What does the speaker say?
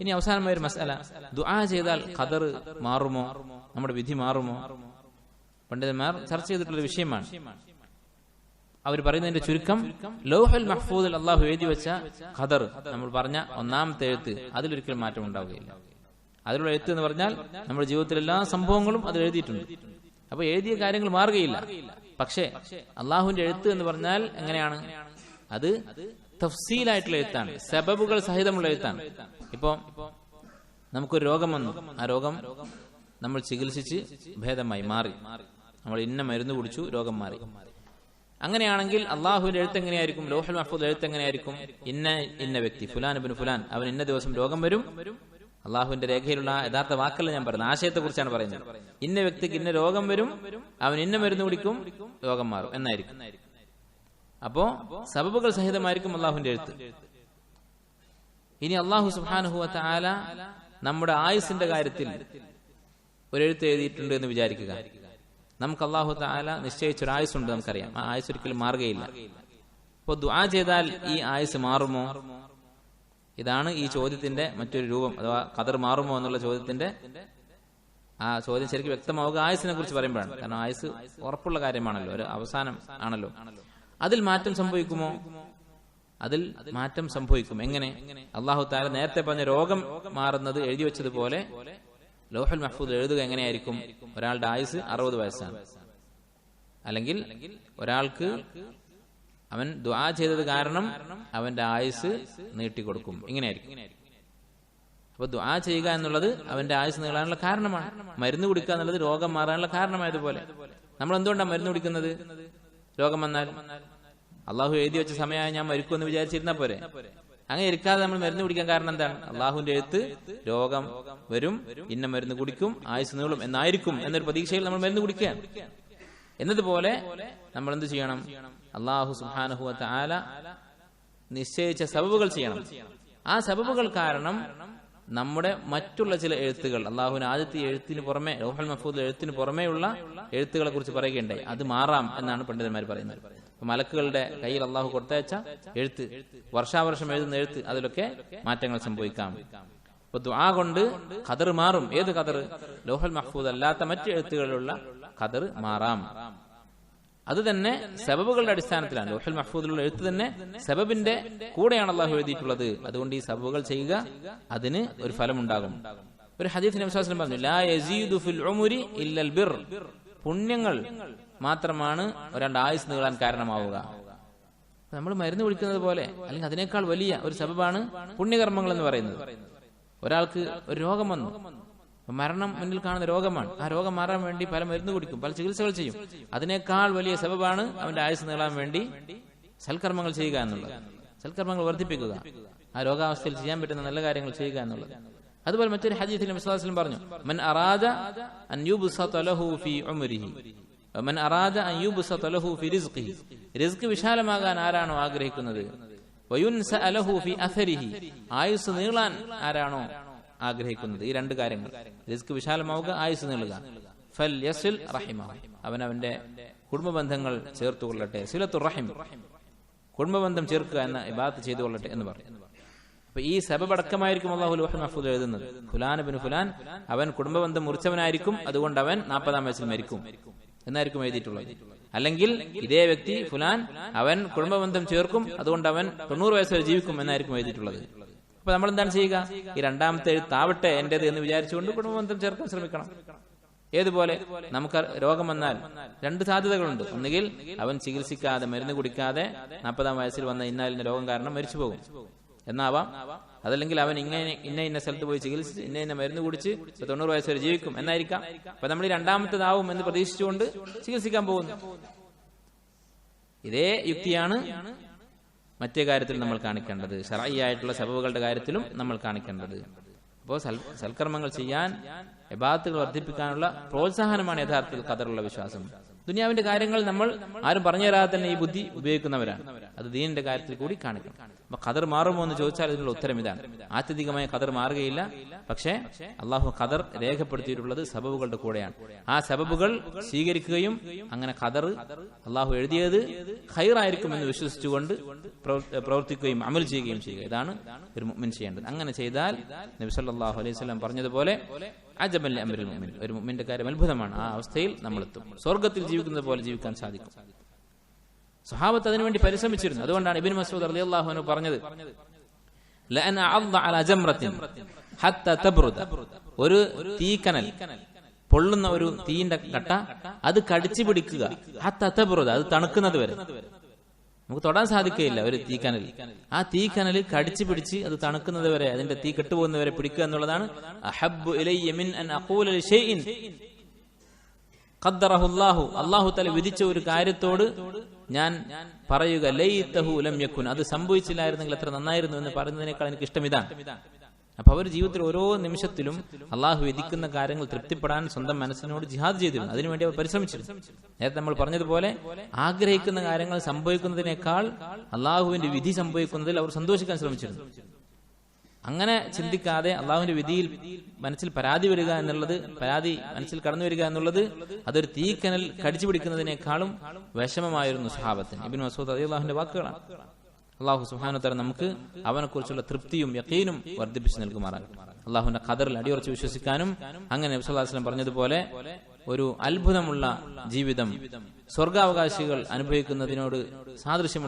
ഇനി അവസാനമായ ഒരു മസാല. ദുആ ചെയ്താൽ ഖദർ മാറുമോ? നമ്മുടെ വിധി മാറുമോ? പണ്ഡിതന്മാർ ചർച്ച ചെയ്തിട്ടുള്ള വിഷയമാണ്. അവർ പറയുന്നതിന്റെ ചുരുക്കം ലോഹൽ മഹ്ഫൂദിൽ അള്ളാഹു എഴുതി വെച്ച ഖദർ നമ്മൾ പറഞ്ഞ ഒന്നാമത്തെ എഴുത്ത്. അതിലൊരിക്കലും മാറ്റം ഉണ്ടാവുകയില്ല. അതിലുള്ള എഴുത്ത് എന്ന് പറഞ്ഞാൽ നമ്മുടെ ജീവിതത്തിലെ എല്ലാ സംഭവങ്ങളും അതിൽ എഴുതിയിട്ടുണ്ട്. അപ്പൊ എഴുതിയ കാര്യങ്ങൾ മാറുകയില്ല. പക്ഷേ അള്ളാഹുവിന്റെ എഴുത്ത് എന്ന് പറഞ്ഞാൽ എങ്ങനെയാണ്? അത് തഫ്സീലായിട്ടുള്ള എഴുത്താണ്. സബബുകൾ സഹിതമുള്ള എഴുത്താണ്. ഇപ്പോ നമുക്കൊരു രോഗം വന്നു. ആ രോഗം നമ്മൾ ചികിത്സിച്ച് ഭേദമായി മാറി. നമ്മൾ ഇന്ന മരുന്ന് കുടിച്ചു രോഗം മാറി. അങ്ങനെയാണെങ്കിൽ അള്ളാഹുവിന്റെ എഴുത്ത് എങ്ങനെയായിരിക്കും? ലോഹൽ മഹ്ഫൂദ് എഴുത്ത് എങ്ങനെയായിരിക്കും? ഇന്ന ഇന്ന വ്യക്തി ഫുലാൻ ബിൻ ഫുലാൻ അവൻ ഇന്ന ദിവസം രോഗം വരും? അള്ളാഹുവിന്റെ രേഖയിലുള്ള യഥാർത്ഥ വാക്കല്ല ഞാൻ പറയുന്നത്. ആശയത്തെ കുറിച്ചാണ് പറയുന്നത്. ഇന്ന വ്യക്തിക്ക് ഇന്ന രോഗം വരും? അവൻ ഇന്ന മരുന്ന് കുടിക്കും? രോഗം മാറും. എന്നായിരിക്കും. അപ്പോ സബബുകൾ സഹിതമായിരിക്കും അള്ളാഹുവിന്റെ എഴുത്ത്. ഇനി അള്ളാഹു സുബാനുഹുവ ആല നമ്മുടെ ആയുസിന്റെ കാര്യത്തിൽ ഒരു എഴുത്ത് എഴുതിയിട്ടുണ്ട് എന്ന് വിചാരിക്കുക. നമുക്ക് അള്ളാഹു താല നിശ്ചയിച്ചൊരു ആയുസ് ഉണ്ട് നമുക്കറിയാം. ആ ആയുസ് ഒരിക്കലും മാറുകയില്ല. അപ്പൊ ദുആ ചെയ്താൽ ഈ ആയുസ് മാറുമോ? ഇതാണ് ഈ ചോദ്യത്തിന്റെ മറ്റൊരു രൂപം. അഥവാ കതർ മാറുമോ എന്നുള്ള ചോദ്യത്തിന്റെ ആ ചോദ്യം ശരിക്കും വ്യക്തമാവുക ആയുസിനെ കുറിച്ച് പറയുമ്പോഴാണ്. കാരണം ആയുസ് ഉറപ്പുള്ള കാര്യമാണല്ലോ. ഒരു അവസാനം ആണല്ലോ. അതിൽ മാറ്റം സംഭവിക്കുമോ? അതിൽ മാറ്റം സംഭവിക്കും. എങ്ങനെ? അള്ളാഹു താല നേരത്തെ പറഞ്ഞ രോഗം മാറുന്നത് എഴുതി വെച്ചതുപോലെ ലോഹൽ മഹ്ഫൂദ് എഴുതുക എങ്ങനെയായിരിക്കും? ഒരാളുടെ ആയുസ് അറുപത് വയസ്സാണ്. അല്ലെങ്കിൽ ഒരാൾക്ക് അവൻ ദ്വാ ചെയ്തത് കാരണം അവന്റെ ആയുസ് നീട്ടിക്കൊടുക്കും. ഇങ്ങനെയായിരിക്കും. അപ്പൊ ദ്വാ ചെയ്യുക എന്നുള്ളത് അവന്റെ ആയുസ് നീളാനുള്ള കാരണമാണ്. മരുന്ന് കുടിക്കുക എന്നുള്ളത് രോഗം മാറാനുള്ള കാരണമായതുപോലെ. നമ്മൾ എന്തുകൊണ്ടാണ് മരുന്ന് കുടിക്കുന്നത്? രോഗം വന്നാൽ അള്ളാഹു എഴുതി വെച്ച സമയമായി ഞാൻ മരിക്കുമെന്ന് വിചാരിച്ചിരുന്ന പോരെ? അങ്ങനെ ഇരിക്കാതെ നമ്മൾ മരുന്ന് കുടിക്കാൻ കാരണം എന്താണ്? അള്ളാഹുവിന്റെ എഴുത്ത് രോഗം വരും ഇന്ന മരുന്ന് കുടിക്കും ആയുസ് നീളും എന്നായിരിക്കും എന്നൊരു പ്രതീക്ഷയിൽ നമ്മൾ മരുന്ന് കുടിക്കുക എന്നതുപോലെ നമ്മൾ എന്ത് ചെയ്യണം? അള്ളാഹു സുഹാനഹു ആല നിശ്ചയിച്ച സബബുകൾ ചെയ്യണം. ആ സബബുകൾ കാരണം നമ്മുടെ മറ്റുള്ള ചില എഴുത്തുകൾ അള്ളാഹുവിന് ആദ്യത്തെ എഴുത്തിന് പുറമെ റോഹൽ മഹഫൂദ് എഴുത്തിന് പുറമെയുള്ള എഴുത്തുകളെ കുറിച്ച് പറയുകയുണ്ടായി. അത് മാറാം എന്നാണ് പണ്ഡിതന്മാർ പറയുന്നത്. മലക്കുകളുടെ കയ്യിൽ അള്ളാഹു കൊടുത്തയച്ച എഴുത്ത് വർഷാവർഷം എഴുതുന്ന എഴുത്ത് അതിലൊക്കെ മാറ്റങ്ങൾ സംഭവിക്കാം. ഇപ്പൊ ദുആ കൊണ്ട് ഖദർ മാറും. ഏത് ഖദർ ലോഹൽ മഹ്ഫൂദ് അല്ലാത്ത മറ്റു എഴുത്തുകളിലുള്ള ഖദർ മാറാം. അത് തന്നെ സബബുകളുടെ അടിസ്ഥാനത്തിലാണ്. ലോഹൽ മഹ്ഫൂദിലുള്ള എഴുത്ത് തന്നെ സബബിന്റെ കൂടെയാണ് അള്ളാഹു എഴുതിയിട്ടുള്ളത്. അതുകൊണ്ട് ഈ സബബുകൾ ചെയ്യുക അതിന് ഒരു ഫലമുണ്ടാകും. ഒരു ഹദീഫിന് വിശ്വാസം പറഞ്ഞു ലാ യസീദു ഫിൽ ഉമുരി ഇല്ലൽ ബിർ. പുണ്യങ്ങൾ മാത്രമാണ് ഒരാളുടെ ആയുസ് നീളാൻ കാരണമാവുക. നമ്മൾ മരുന്ന് കുടിക്കുന്നത് പോലെ അല്ലെങ്കിൽ അതിനേക്കാൾ വലിയ ഒരു സബബാണ് പുണ്യകർമ്മങ്ങൾ എന്ന് പറയുന്നത്. ഒരാൾക്ക് ഒരു രോഗം വന്നു. മരണം മുന്നിൽ കാണുന്ന രോഗമാണ്. ആ രോഗം മാറാൻ വേണ്ടി പല മരുന്ന് കുടിക്കും പല ചികിത്സകൾ ചെയ്യും. അതിനേക്കാൾ വലിയ സബബാണ് അവന്റെ ആയുസ് നീളാൻ വേണ്ടി സൽക്കർമ്മങ്ങൾ ചെയ്യുക എന്നുള്ളത്. സൽക്കർമ്മങ്ങൾ വർദ്ധിപ്പിക്കുക. ആ രോഗാവസ്ഥയിൽ ചെയ്യാൻ പറ്റുന്ന നല്ല കാര്യങ്ങൾ ചെയ്യുക എന്നുള്ളത്. അതുപോലെ മറ്റൊരു ഹജീഫിലും വിശ്വാസത്തിലും പറഞ്ഞു മൻ അറാദ മൻ അറാദ റിസ്ക് വിശാലമാകാൻ ആരാണോ ആഗ്രഹിക്കുന്നത്? ആയുസ് നീളാൻ ആരാണോ ആഗ്രഹിക്കുന്നത്. ഈ രണ്ട് കാര്യങ്ങൾ. റിസ്ക് വിശാലമാവുക ആയുസ് നീളുക. ഫൽ യസിൽ റഹിമ അവൻ അവന്റെ കുടുംബ ബന്ധങ്ങൾ കുടുംബബന്ധങ്ങൾ ചേർത്തുകൊള്ളട്ടെ സിലത്തു റഹിം. കുടുംബബന്ധം ചേർക്കുക എന്ന ഇബാത്ത് ചെയ്തു കൊള്ളട്ടെ എന്ന് പറയും അപ്പൊ ഈ സബബടക്കമായിരിക്കും അള്ളാഹു മഹ്ഫൂദ് എഴുതുന്നത്. ഫുലാൻ ബിൻ ഫുലാൻ അവൻ കുടുംബബന്ധം മുറിച്ചവനായിരിക്കും അതുകൊണ്ട് അവൻ നാൽപ്പതാം വയസ്സിൽ മരിക്കും. എന്നായിരിക്കും എഴുതിയിട്ടുള്ളത്. അല്ലെങ്കിൽ ഇതേ വ്യക്തി ഫുലാൻ അവൻ കുടുംബബന്ധം ചേർക്കും അതുകൊണ്ട് അവൻ തൊണ്ണൂറ് വയസ്സ് വരെ ജീവിക്കും എന്നായിരിക്കും എഴുതിയിട്ടുള്ളത്. അപ്പൊ നമ്മൾ എന്താണ് ചെയ്യുക? ഈ രണ്ടാമത്തെ എഴുത്താവട്ടെ എന്റേത് എന്ന് വിചാരിച്ചുകൊണ്ട് കുടുംബബന്ധം ചേർക്കാൻ ശ്രമിക്കണം. ഏതുപോലെ? നമുക്ക് രോഗം വന്നാൽ രണ്ട് സാധ്യതകളുണ്ട്. ഒന്നുകിൽ അവൻ ചികിത്സിക്കാതെ മരുന്ന് കുടിക്കാതെ നാൽപ്പതാം വയസ്സിൽ വന്ന ഇന്നാലിന്റെ രോഗം കാരണം മരിച്ചു പോകും. എന്നാവാം. അതല്ലെങ്കിൽ അവൻ ഇങ്ങനെ ഇന്ന ഇന്ന സ്ഥലത്ത് പോയി ചികിത്സിച്ച് ഇന്ന ഇന്ന മരുന്ന് കുടിച്ച് തൊണ്ണൂറ് വയസ്സ് വരെ ജീവിക്കും എന്നായിരിക്കാം. അപ്പൊ നമ്മൾ ഈ രണ്ടാമത്തേതാവും എന്ന് പ്രതീക്ഷിച്ചുകൊണ്ട് ചികിത്സിക്കാൻ പോകുന്നു. ഇതേ യുക്തിയാണ് മറ്റേ കാര്യത്തിൽ നമ്മൾ കാണിക്കേണ്ടത്. ഷറായിയായിട്ടുള്ള സബബുകളുടെ കാര്യത്തിലും നമ്മൾ കാണിക്കേണ്ടത്. അപ്പോൾ സൽക്കർമ്മങ്ങൾ ചെയ്യാൻ യഥാർത്ഥത്തിൽ വർദ്ധിപ്പിക്കാനുള്ള പ്രോത്സാഹനമാണ് യഥാർത്ഥത്തിൽ ഖദറുള്ള വിശ്വാസം. ദുനിയാവിന്റെ കാര്യങ്ങൾ നമ്മൾ ആരും പറഞ്ഞു തരാതെ തന്നെ ഈ ബുദ്ധി ഉപയോഗിക്കുന്നവരാണ്. അത് ദീനിന്റെ കാര്യത്തിൽ കൂടി കാണിക്കണം അപ്പൊ കദർ മാറുമോ എന്ന് ചോദിച്ചാൽ ഇതിനുള്ള ഉത്തരം ഇതാണ്. ആത്യന്തികമായ കദർ മാറുകയില്ല. പക്ഷേ അള്ളാഹു കദർ രേഖപ്പെടുത്തിയിട്ടുള്ളത് സബബുകളുടെ കൂടെയാണ്. ആ സബബുകൾ സ്വീകരിക്കുകയും അങ്ങനെ കദർ അള്ളാഹു എഴുതിയത് ഖൈറായിരിക്കും എന്ന് വിശ്വസിച്ചുകൊണ്ട് പ്രവർ- പ്രവർത്തിക്കുകയും അമൽ ചെയ്യുകയും ചെയ്യുക. ഇതാണ് ഒരു മുഅ്മിൻ ചെയ്യേണ്ടത്. അങ്ങനെ ചെയ്താൽ നബി സല്ലല്ലാഹു അലൈഹി വസല്ലം പറഞ്ഞതുപോലെ അജബൽ അമരുൽ മുഅ്മിൻ. ഒരു മുമ്മിന്റെ കാര്യം അത്ഭുതമാണ്. ആ അവസ്ഥയിൽ നമ്മളെത്തും. സ്വർഗത്തിൽ ജീവിക്കുന്നത് പോലെ ജീവിക്കാൻ സാധിക്കും. സഹാബത്ത് അതിനുവേണ്ടി പരിശ്രമിച്ചിരുന്നു. അതുകൊണ്ടാണ് ഇബിൻ മസൂദ് അലി അൻഹു പറഞ്ഞത് ഒരു തീക്കനൽ പൊള്ളുന്ന ഒരു തീന്റെ കട്ട അത് കടിച്ചു പിടിക്കുക. അത് തണുക്കുന്നത് വരെ. നമുക്ക് തൊടാൻ സാധിക്കുകയില്ല ഒരു തീക്കനൽ. ആ തീക്കനൽ കടിച്ചു പിടിച്ച് അത് തണുക്കുന്നത് വരെ അതിന്റെ തീ കെട്ടുപോകുന്നവരെ പിടിക്കുക എന്നുള്ളതാണ്. അള്ളാഹു തല വിധിച്ച ഒരു കാര്യത്തോട് ഞാൻ പറയുക ലൈതഹു ലം യക്കുൻ അത് സംഭവിച്ചില്ലായിരുന്നെങ്കിൽ എത്ര നന്നായിരുന്നു എന്ന് പറയുന്നതിനേക്കാൾ എനിക്ക് ഇഷ്ടം ഇതാണ് അപ്പൊ അവർ ജീവിതത്തിൽ ഓരോ നിമിഷത്തിലും അള്ളാഹു വിധിക്കുന്ന കാര്യങ്ങൾ തൃപ്തിപ്പെടാൻ സ്വന്തം മനസ്സിനോട് ജിഹാദ് ചെയ്തിരുന്നു. അതിനുവേണ്ടി അവർ പരിശ്രമിച്ചിരുന്നു. നേരത്തെ നമ്മൾ പറഞ്ഞതുപോലെ ആഗ്രഹിക്കുന്ന കാര്യങ്ങൾ സംഭവിക്കുന്നതിനേക്കാൾ അള്ളാഹുവിന്റെ വിധി സംഭവിക്കുന്നതിൽ അവർ സന്തോഷിക്കാൻ ശ്രമിച്ചിരുന്നു. അങ്ങനെ ചിന്തിക്കാതെ അള്ളാഹുവിന്റെ വിധിയിൽ മനസ്സിൽ പരാതി വരിക എന്നുള്ളത് പരാതി മനസ്സിൽ കടന്നു വരിക എന്നുള്ളത് അതൊരു തീക്കനൽ കടിച്ചു പിടിക്കുന്നതിനേക്കാളും വിഷമമായിരുന്നു സഹാബത്തിന് ഇബിൻ മസൂദ് അതി അള്ളാഹുവിന്റെ വാക്കുകളാണ്. അള്ളാഹു സുഹാനുത്തരം നമുക്ക് അവനെക്കുറിച്ചുള്ള തൃപ്തിയും യക്കീനും വർദ്ധിപ്പിച്ചു നൽകുമാറാകട്ടെ അള്ളാഹുവിന്റെ ഖദറിൽ അടിയുറച്ച് വിശ്വസിക്കാനും അങ്ങനെ നബിസ്വല്ലാസ്ലം പറഞ്ഞതുപോലെ ഒരു അത്ഭുതമുള്ള ജീവിതം സ്വർഗാവകാശികൾ അനുഭവിക്കുന്നതിനോട് സാദൃശ്യം